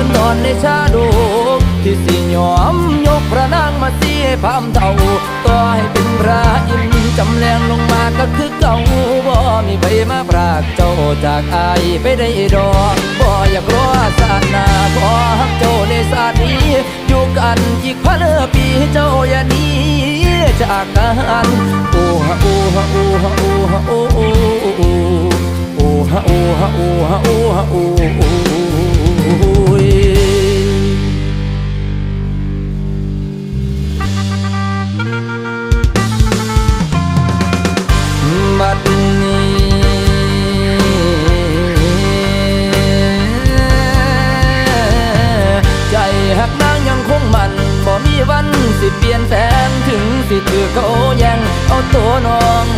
ันดอนในชาดกที่สิยอมยกพระนางมาเสียพามเท่าต่อให้เป็นพระอินจำแรงลงมาก็คือเก่าบ่มีใบมาปรากเจ้าจากอายไปได้ดอกบ่อยากรอศาสนาขอฮักเจ้าในศาสนี้ อยู่กันอีกพันปีเจ้าอย่าหนี้จากกันโอ้ฮะโอ้ฮะโอ้ฮะโอ้ฮะโอ้โอ้โอ้โอ้ฮะโอ้ฮะโอ้ฮะโอ้ฮะโอ้ มันบ่มีวันสิเปลี่ยนแปลงถึงสิถือเขาแยังเอาตัวน้อ